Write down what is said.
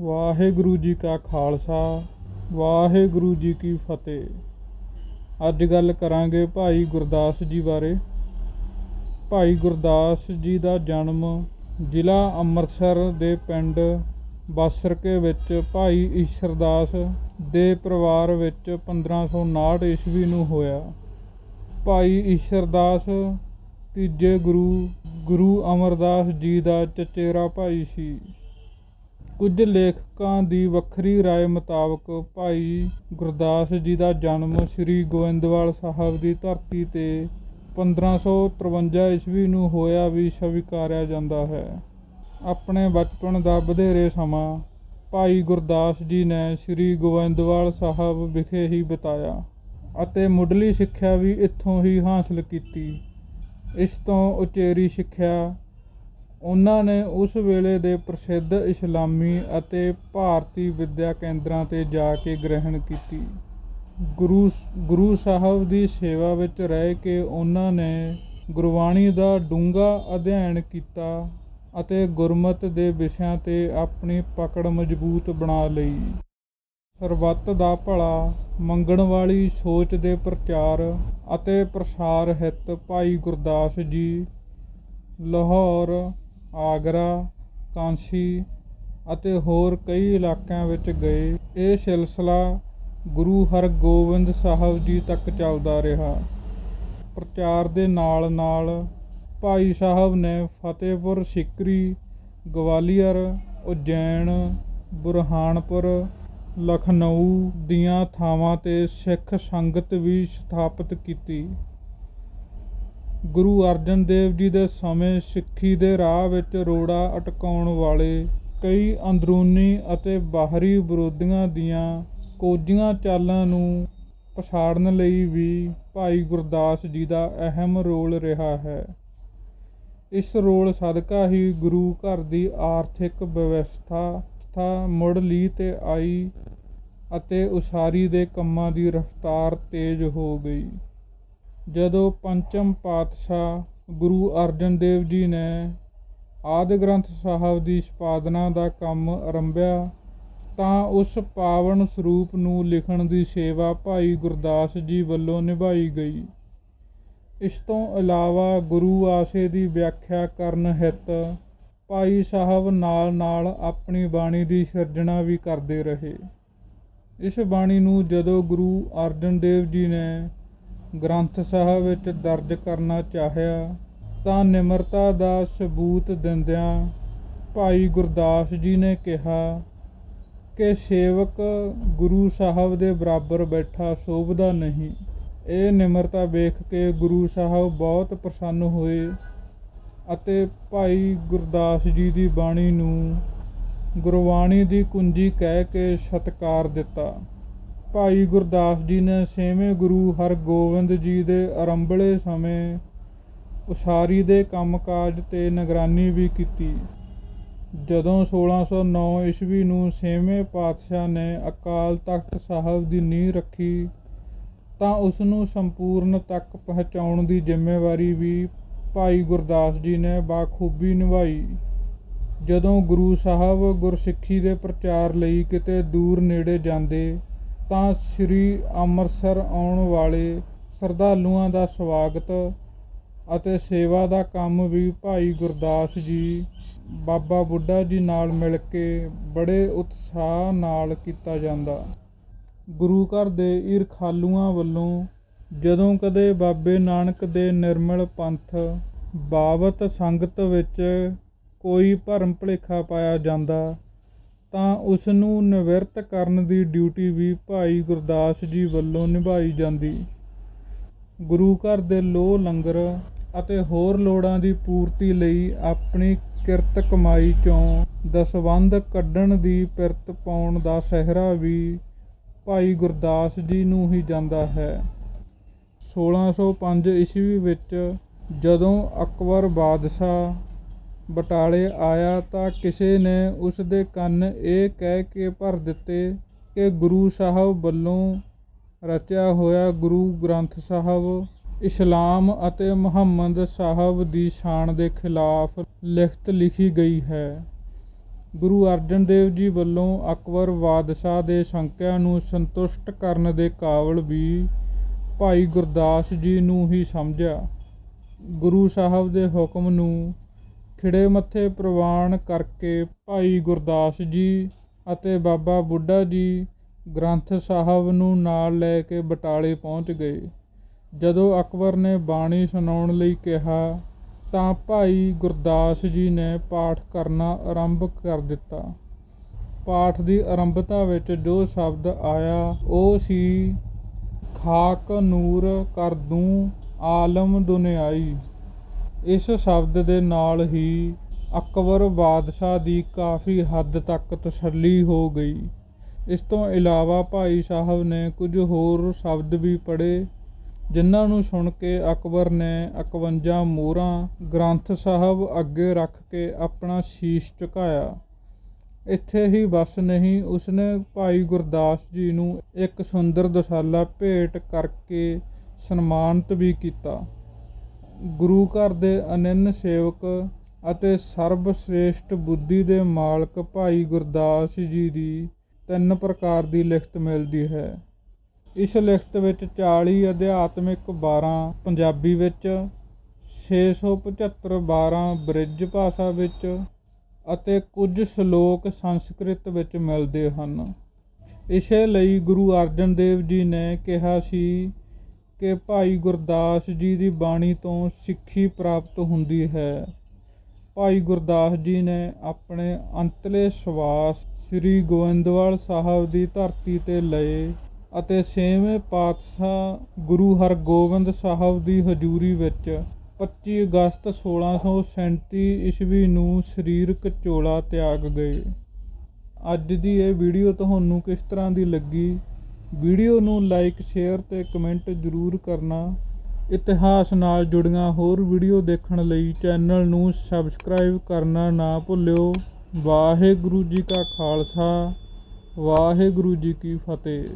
ਵਾਹਿਗੁਰੂ ਜੀ ਕਾ ਖਾਲਸਾ, ਵਾਹਿਗੁਰੂ ਜੀ ਕੀ ਫਤਿਹ। ਅੱਜ ਗੱਲ ਕਰਾਂਗੇ ਭਾਈ ਗੁਰਦਾਸ ਜੀ ਬਾਰੇ। ਭਾਈ ਗੁਰਦਾਸ ਜੀ ਦਾ ਜਨਮ ਜ਼ਿਲ੍ਹਾ ਅੰਮ੍ਰਿਤਸਰ ਦੇ ਪਿੰਡ ਬਾਸਰਕੇ ਵਿੱਚ ਭਾਈ ਈਸ਼ਰਦਾਸ ਦੇ ਪਰਿਵਾਰ ਵਿੱਚ 1559 ਈਸਵੀ ਨੂੰ ਹੋਇਆ। ਭਾਈ ਈਸ਼ਰਦਾਸ ਤੀਜੇ ਗੁਰੂ ਗੁਰੂ ਅਮਰਦਾਸ ਜੀ ਦਾ ਚਚੇਰਾ ਭਾਈ ਸੀ। ਕੁਝ ਲੇਖਕਾਂ ਦੀ ਵੱਖਰੀ رائے ਮੁਤਾਬਕ ਭਾਈ ਗੁਰਦਾਸ ਜੀ ਦਾ ਜਨਮ ਸ੍ਰੀ ਗੋਇੰਦਵਾਲ ਸਾਹਿਬ ਦੀ ਧਰਤੀ ਤੇ 1553 ਈਸਵੀ ਨੂੰ ਹੋਇਆ ਵੀ ਸਵੀਕਾਰਿਆ ਜਾਂਦਾ ਹੈ ਆਪਣੇ ਬਚਪਨ ਦਾ ਵਧੇਰੇ ਸਮਾਂ ਭਾਈ ਗੁਰਦਾਸ ਜੀ ਨੇ ਸ੍ਰੀ ਗੋਇੰਦਵਾਲ ਸਾਹਿਬ ਵਿਖੇ ਹੀ ਬਿਤਾਇਆ ਅਤੇ ਮੁੱਢਲੀ ਸਿੱਖਿਆ ਵੀ ਇੱਥੋਂ ਹੀ ਹਾਸਲ ਕੀਤੀ ਇਸ ਤੋਂ ਉਚੇਰੀ ਸਿੱਖਿਆ ਉਹਨਾਂ ਨੇ ਉਸ ਵੇਲੇ ਦੇ ਪ੍ਰਸਿੱਧ ਇਸਲਾਮੀ ਅਤੇ ਭਾਰਤੀ ਵਿੱਦਿਆ ਕੇਂਦਰਾਂ ਤੇ ਜਾ ਕੇ ਗ੍ਰਹਿਣ ਕੀਤੀ। ਗੁਰੂ ਗੁਰੂ ਸਾਹਿਬ ਦੀ ਸੇਵਾ ਵਿੱਚ ਰਹਿ ਕੇ ਉਹਨਾਂ ਨੇ ਗੁਰਬਾਣੀ ਦਾ ਡੂੰਘਾ ਅਧਿਐਨ ਕੀਤਾ ਅਤੇ ਗੁਰਮਤ ਦੇ ਵਿਸ਼ਿਆਂ ਤੇ ਆਪਣੀ ਪਕੜ ਮਜ਼ਬੂਤ ਬਣਾ ਲਈ। ਸਰਬੱਤ ਦਾ ਭਲਾ, ਮੰਗਣ ਵਾਲੀ ਸੋਚ ਦੇ ਪ੍ਰਚਾਰ ਅਤੇ ਪ੍ਰਸਾਰ ਹਿੱਤ ਭਾਈ ਗੁਰਦਾਸ ਜੀ, ਲਾਹੌਰ ਆਗਰਾ, ਕਾਂਸੀ ਅਤੇ ਹੋਰ ਕਈ ਇਲਾਕਿਆਂ ਵਿੱਚ ਗਏ। ਇਹ ਸਿਲਸਿਲਾ ਗੁਰੂ ਹਰਗੋਬਿੰਦ ਸਾਹਿਬ ਜੀ ਤੱਕ ਚੱਲਦਾ ਰਿਹਾ। ਪ੍ਰਚਾਰ ਦੇ ਨਾਲ ਨਾਲ ਭਾਈ ਸਾਹਿਬ ਨੇ ਫਤਿਹਪੁਰ ਸਿਕਰੀ, ਗਵਾਲੀਅਰ, ਉਜੈਨ, ਬੁਰਹਾਨਪੁਰ, ਲਖਨਊ ਦੀਆਂ ਥਾਵਾਂ ਤੇ ਸਿੱਖ ਸੰਗਤ ਵੀ ਸਥਾਪਿਤ ਕੀਤੀ। ਗੁਰੂ ਅਰਜਨ ਦੇਵ ਜੀ ਦੇ ਸਮੇਂ ਸਿੱਖੀ ਦੇ ਰਾਹ ਵਿੱਚ ਰੋੜਾ ਅਟਕਾਉਣ ਵਾਲੇ ਕਈ ਅੰਦਰੂਨੀ ਅਤੇ ਬਾਹਰੀ ਵਿਰੋਧੀਆਂ ਦੀਆਂ ਕੋਝੀਆਂ ਚਾਲਾਂ ਨੂੰ ਪਛਾੜਨ ਲਈ ਵੀ ਭਾਈ ਗੁਰਦਾਸ ਜੀ ਦਾ ਅਹਿਮ ਰੋਲ ਰਿਹਾ ਹੈ। ਇਸ ਰੋਲ ਸਦਕਾ ਹੀ ਗੁਰੂ ਘਰ ਦੀ ਆਰਥਿਕ ਵਿਵਸਥਾ ਸਥਾ ਮੁੜ ਲੀ ਤੇ ਆਈ ਅਤੇ ਉਸਾਰੀ ਦੇ ਕੰਮਾਂ ਦੀ ਰਫ਼ਤਾਰ ਤੇਜ਼ ਹੋ ਗਈ। ਜਦੋਂ ਪੰਚਮ ਪਾਤਸ਼ਾਹ ਗੁਰੂ ਅਰਜਨ ਦੇਵ ਜੀ ਨੇ ਆਦਿ ਗ੍ਰੰਥ ਸਾਹਿਬ ਦੀ ਸੰਪਾਦਨਾ ਦਾ ਕੰਮ ਆਰੰਭਿਆ, ਤਾਂ ਉਸ ਪਾਵਨ ਸਰੂਪ ਨੂੰ ਲਿਖਣ ਦੀ ਸੇਵਾ ਭਾਈ ਗੁਰਦਾਸ ਜੀ ਵੱਲੋਂ ਨਿਭਾਈ ਗਈ। ਇਸ ਤੋਂ ਇਲਾਵਾ ਗੁਰੂ ਆਸੇ ਦੀ ਵਿਆਖਿਆ ਕਰਨ ਹਿੱਤ ਭਾਈ ਸਾਹਿਬ ਨਾਲ ਨਾਲ ਆਪਣੀ ਬਾਣੀ ਦੀ ਸਿਰਜਣਾ ਵੀ ਕਰਦੇ ਰਹੇ। ਇਸ ਬਾਣੀ ਨੂੰ ਜਦੋਂ ਗੁਰੂ ਅਰਜਨ ਦੇਵ ਜੀ ਨੇ ਗ੍ਰੰਥ ਸਾਹਿਬ ਵਿੱਚ ਦਰਜ ਕਰਨਾ ਚਾਹਿਆ, ਤਾਂ ਨਿਮਰਤਾ ਦਾ ਸਬੂਤ ਦਿੰਦਿਆਂ ਭਾਈ ਗੁਰਦਾਸ ਜੀ ਨੇ ਕਿਹਾ ਕਿ ਸੇਵਕ ਗੁਰੂ ਸਾਹਿਬ ਦੇ ਬਰਾਬਰ ਬੈਠਾ ਸੋਭਦਾ ਨਹੀਂ। ਇਹ ਨਿਮਰਤਾ ਵੇਖ ਕੇ ਗੁਰੂ ਸਾਹਿਬ ਬਹੁਤ ਪ੍ਰਸੰਨ ਹੋਏ ਅਤੇ ਭਾਈ ਗੁਰਦਾਸ ਜੀ ਦੀ ਬਾਣੀ ਨੂੰ ਗੁਰਬਾਣੀ ਦੀ ਕੁੰਜੀ ਕਹਿ ਕੇ ਸਤਕਾਰ ਦਿੱਤਾ। ਭਾਈ ਗੁਰਦਾਸ ਜੀ ਨੇ ਛੇਵੇਂ ਗੁਰੂ ਹਰਗੋਬਿੰਦ ਜੀ ਦੇ ਆਰੰਭਲੇ ਸਮੇਂ ਉਸਾਰੀ ਦੇ ਕੰਮਕਾਜ ਤੇ ਨਿਗਰਾਨੀ ਵੀ ਕੀਤੀ। ਜਦੋਂ 1609 ਈਸਵੀ ਨੂੰ ਛੇਵੇਂ ਪਾਤਸ਼ਾਹ ਨੇ ਅਕਾਲ ਤਖਤ ਸਾਹਿਬ ਦੀ ਨੀਂਹ ਰੱਖੀ, ਤਾਂ ਉਸ ਨੂੰ ਸੰਪੂਰਨ ਤੱਕ ਪਹੁੰਚਾਉਣ ਦੀ ਜ਼ਿੰਮੇਵਾਰੀ ਵੀ ਭਾਈ ਗੁਰਦਾਸ ਜੀ ਨੇ ਬਾਖੂਬੀ ਨਿਭਾਈ। ਜਦੋਂ ਗੁਰੂ ਸਾਹਿਬ ਗੁਰਸਿੱਖੀ ਦੇ ਪ੍ਰਚਾਰ ਲਈ ਕਿਤੇ ਦੂਰ ਨੇੜੇ ਜਾਂਦੇ ਤਾਂ ਸ੍ਰੀ ਅੰਮ੍ਰਿਤਸਰ ਆਉਣ ਵਾਲੇ ਸ਼ਰਧਾਲੂਆਂ ਦਾ ਸਵਾਗਤ ਅਤੇ ਸੇਵਾ ਦਾ ਕੰਮ ਵੀ ਭਾਈ ਗੁਰਦਾਸ ਜੀ, ਬਾਬਾ ਬੁੱਢਾ ਜੀ ਨਾਲ ਮਿਲ ਕੇ ਬੜੇ ਉਤਸ਼ਾਹ ਨਾਲ ਕੀਤਾ ਜਾਂਦਾ। ਗੁਰੂ ਘਰ ਦੇ ਈਰਖਾਲੂਆਂ ਵੱਲੋਂ ਜਦੋਂ ਕਦੇ ਬਾਬੇ ਨਾਨਕ ਦੇ ਨਿਰਮਲ ਪੰਥ, ਬਾਬਤ ਸੰਗਤ ਵਿੱਚ ਕੋਈ ਭਰਮ ਭੁਲੇਖਾ ਪਾਇਆ ਜਾਂਦਾ ਤਾਂ ਉਸ ਨੂੰ ਨਿਵਰਤ ਕਰਨ ਦੀ ਡਿਊਟੀ ਵੀ ਭਾਈ ਗੁਰਦਾਸ ਜੀ ਵੱਲੋਂ ਨਿਭਾਈ ਜਾਂਦੀ। ਗੁਰੂ ਘਰ ਦੇ ਲੋਹ ਲੰਗਰ ਅਤੇ ਹੋਰ ਲੋੜਾਂ ਦੀ ਪੂਰਤੀ ਲਈ ਆਪਣੀ ਕਿਰਤ ਕਮਾਈ ਚੋਂ ਦਸਵੰਧ ਕੱਢਣ ਦੀ ਪਿਰਤ ਪਾਉਣ ਦਾ ਸਹਿਰਾ ਵੀ ਭਾਈ ਗੁਰਦਾਸ ਜੀ ਨੂੰ ਹੀ ਜਾਂਦਾ ਹੈ। 1605 ਈਸਵੀ ਵਿੱਚ ਜਦੋਂ ਅਕਬਰ ਬਾਦਸ਼ਾਹ ਬਟਾਲੇ ਆਇਆ ਤਾਂ ਕਿਸੇ ਨੇ ਉਸ ਦੇ ਕੰਨ ਇਹ ਕਹਿ ਕੇ ਭਰ ਦਿੱਤੇ ਕਿ ਗੁਰੂ ਸਾਹਿਬ ਵੱਲੋਂ ਰਚਿਆ ਹੋਇਆ ਗੁਰੂ ਗ੍ਰੰਥ ਸਾਹਿਬ, ਇਸਲਾਮ ਅਤੇ ਮੁਹੰਮਦ ਸਾਹਿਬ ਦੀ ਸ਼ਾਨ ਦੇ ਖਿਲਾਫ ਲਿਖਤ ਲਿਖੀ ਗਈ ਹੈ। ਗੁਰੂ ਅਰਜਨ ਦੇਵ ਜੀ ਵੱਲੋਂ ਅਕਬਰ ਬਾਦਸ਼ਾਹ ਦੇ ਸੰਕਿਆ ਨੂੰ ਸੰਤੁਸ਼ਟ ਕਰਨ ਦੇ ਕਾਬਲ ਵੀ ਭਾਈ ਗੁਰਦਾਸ ਜੀ ਨੂੰ ਹੀ ਸਮਝਿਆ। ਗੁਰੂ ਸਾਹਿਬ ਦੇ ਹੁਕਮ ਨੂੰ ਖਿੜੇ ਮੱਥੇ ਪ੍ਰਵਾਨ ਕਰਕੇ ਭਾਈ ਗੁਰਦਾਸ ਜੀ ਅਤੇ ਬਾਬਾ ਬੁੱਢਾ ਜੀ ਗ੍ਰੰਥ ਸਾਹਿਬ ਨੂੰ ਨਾਲ ਲੈ ਕੇ ਬਟਾਲੇ ਪਹੁੰਚ ਗਏ। ਜਦੋਂ ਅਕਬਰ ਨੇ ਬਾਣੀ ਸੁਣਾਉਣ ਲਈ ਕਿਹਾ, ਤਾਂ ਭਾਈ ਗੁਰਦਾਸ ਜੀ ਨੇ ਪਾਠ ਕਰਨਾ ਆਰੰਭ ਕਰ ਦਿੱਤਾ। ਪਾਠ ਦੀ ਆਰੰਭਤਾ ਵਿੱਚ ਜੋ ਸ਼ਬਦ ਆਇਆ, ਉਹ ਸੀ, ਖਾਕ ਨੂਰ ਕਰ ਦੂੰ ਆਲਮ ਦੁਨਿਆਈ। ਇਸ ਸ਼ਬਦ ਦੇ ਨਾਲ ਹੀ ਅਕਬਰ ਬਾਦਸ਼ਾਹ ਦੀ ਕਾਫੀ ਹੱਦ ਤੱਕ ਤਸੱਲੀ ਹੋ ਗਈ। ਇਸ ਤੋਂ ਇਲਾਵਾ ਭਾਈ ਸਾਹਿਬ ਨੇ ਕੁਝ ਹੋਰ ਸ਼ਬਦ ਵੀ ਪੜ੍ਹੇ, ਜਿਨ੍ਹਾਂ ਨੂੰ ਸੁਣ ਕੇ ਅਕਬਰ ਨੇ 51 ਮੋਹਰਾਂ ਗ੍ਰੰਥ ਸਾਹਿਬ ਅੱਗੇ ਰੱਖ ਕੇ ਆਪਣਾ ਸ਼ੀਸ਼ ਝੁਕਾਇਆ। ਇੱਥੇ ਹੀ ਬਸ ਨਹੀਂ, ਉਸਨੇ ਭਾਈ ਗੁਰਦਾਸ ਜੀ ਨੂੰ ਇੱਕ ਸੁੰਦਰ ਦਸਾਲਾ ਭੇਟ ਕਰਕੇ ਸਨਮਾਨਿਤ ਵੀ ਕੀਤਾ। ਗੁਰੂ ਘਰ ਦੇ ਅਨੰਨ ਸੇਵਕ ਅਤੇ ਸਰਬ ਸ੍ਰੇਸ਼ਟ ਬੁੱਧੀ ਦੇ ਮਾਲਕ ਭਾਈ ਗੁਰਦਾਸ ਜੀ ਦੀ ਤਿੰਨ ਪ੍ਰਕਾਰ ਦੀ ਲਿਖਤ ਮਿਲਦੀ ਹੈ। ਇਸ ਲਿਖਤ ਵਿੱਚ 40 ਅਧਿਆਤਮਿਕ 12 ਪੰਜਾਬੀ ਵਿੱਚ 675 12 ਬ੍ਰਿਜ ਭਾਸ਼ਾ ਵਿੱਚ ਅਤੇ ਕੁਝ ਸ਼ਲੋਕ ਸੰਸਕ੍ਰਿਤ ਵਿੱਚ ਮਿਲਦੇ ਹਨ। ਇਸੇ ਲਈ ਗੁਰੂ ਅਰਜਨ ਦੇਵ ਜੀ ਨੇ ਕਿਹਾ ਸੀ ਕਿ ਭਾਈ ਗੁਰਦਾਸ ਜੀ ਦੀ ਬਾਣੀ ਤੋਂ ਸਿੱਖੀ ਪ੍ਰਾਪਤ ਹੁੰਦੀ ਹੈ। ਭਾਈ ਗੁਰਦਾਸ ਜੀ ਨੇ ਆਪਣੇ ਅੰਤਲੇ ਸਵਾਸ ਸ੍ਰੀ ਗੋਇੰਦਵਾਲ ਸਾਹਿਬ ਦੀ ਧਰਤੀ ਤੇ ਲਏ ਅਤੇ ਛੇਵੇਂ ਪਾਤਸ਼ਾਹ ਗੁਰੂ ਹਰਗੋਬਿੰਦ ਸਾਹਿਬ ਦੀ ਹਜ਼ੂਰੀ ਵਿੱਚ 25 ਅਗਸਤ 1637 ਈਸਵੀ ਨੂੰ ਸਰੀਰਕ ਚੋਲਾ ਤਿਆਗ ਗਏ। ਅੱਜ ਦੀ ਇਹ ਵੀਡੀਓ ਤੁਹਾਨੂੰ ਕਿਸ ਤਰ੍ਹਾਂ ਦੀ ਲੱਗੀ? ਵੀਡੀਓ ਨੂੰ ਲਾਈਕ, ਸ਼ੇਅਰ ਤੇ ਕਮੈਂਟ ਜ਼ਰੂਰ ਕਰਨਾ। ਇਤਿਹਾਸ ਨਾਲ ਜੁੜੀਆਂ ਹੋਰ ਵੀਡੀਓ ਦੇਖਣ ਲਈ ਚੈਨਲ ਨੂੰ ਸਬਸਕ੍ਰਾਈਬ ਕਰਨਾ ਨਾ ਭੁੱਲਿਓ। ਵਾਹਿਗੁਰੂ ਜੀ ਕਾ ਖਾਲਸਾ, ਵਾਹਿਗੁਰੂ ਜੀ ਕੀ ਫਤਿਹ।